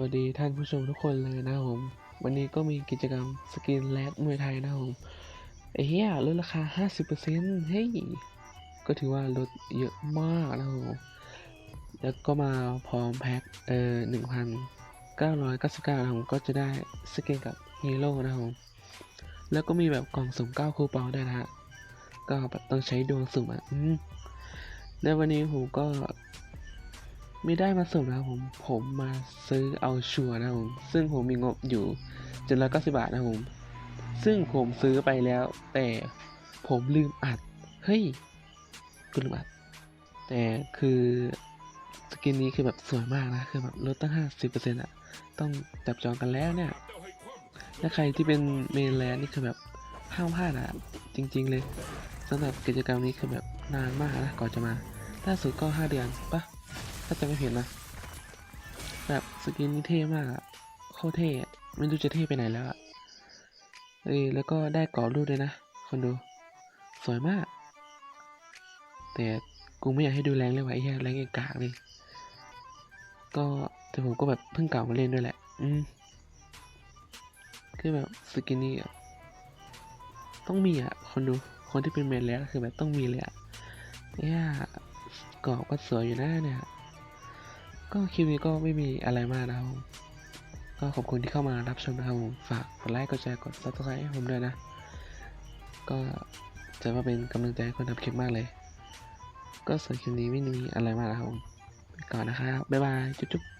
วัสดีท่านผู้ชมทุกคนเลยนะผม วันนี้ก็มีกิจกรรมสกินแลดมวยไทยนะผมไอ้เหี้ยลดราคา 50%เฮ้ย ก็ถือว่าลดเยอะมากนะผม แล้วก็มาพร้อมแพ็คเอ่อ1,999นะผมก็จะได้สกินกับฮีโร่นะผม แล้วก็มีแบบกล่องสุ่ม9คูปองด้วยนะฮะ ก็แบบต้องใช้ดวงสุ่มอะอืมแล้วันนี้ผมก็ ไม่ได้มาสุ่มนะผมผมมาซื้อเอาชัวร์นะผมซึ่งผมมีงบอยู่เจ็ดร้อยเก้าสิบาทนะผมซึ่งผมซื้อไปแล้ว แต่ผมลืมอัดเฮ้ยกูลืมอัด แต่คือสกินนี้คือแบบสวยมากนะคือแบบลดตั้งห้าสิบเปอร์เซ็นต์อะต้องจับจองกันแล้วเนี่ยถ้าใครที่เป็นเมนแลนด์นี่คือแบบห้ามพลาดอะจริง ๆ เลยสำหรับกิจกรรมนี้คือแบบนานมากนะก่อนจะมาล่าสุดก็ห้าเดือนปะ ถ้าจะไม่ผิดนนะ แบบสกินนี่เท่มากอะโคตรเท่ไม่รู้จะเท่ไปไหนแล้วอะเอ้ยแล้วก็ได้กรอบรูปด้วยนะ คนดู สวยมาก แต่กูไม่อยากให้ดูแรงเลยว่ะไอ้เหี้ยแรงเอกกากเลย ก็แต่ผมก็แบบเพิ่งเก่ามาเล่นด้วยแหละ อืมคือแบบสกินนี่อะต้องมีอะคนดู คนที่เป็นเมนแล้วคือแบบต้องมีเลยอะเนี่ยกรอบก็สวยอยู่นะเนี่ย ก็คลิปนี้ก็ไม่มีอะไรมากนะครับผมก็ขอบคุณที่เข้ามารับชมนะครับผมฝากกดไลค์กดแชร์กด subscribe ให้ผมด้วยนะ ก็จะมาเป็นกำลังใจให้คนทำคลิปมากเลย ก็ส่วนคลิปนี้ไม่มีอะไรมากนะครับผมไปก่อนนะครับบ๊ายบายจุ๊บ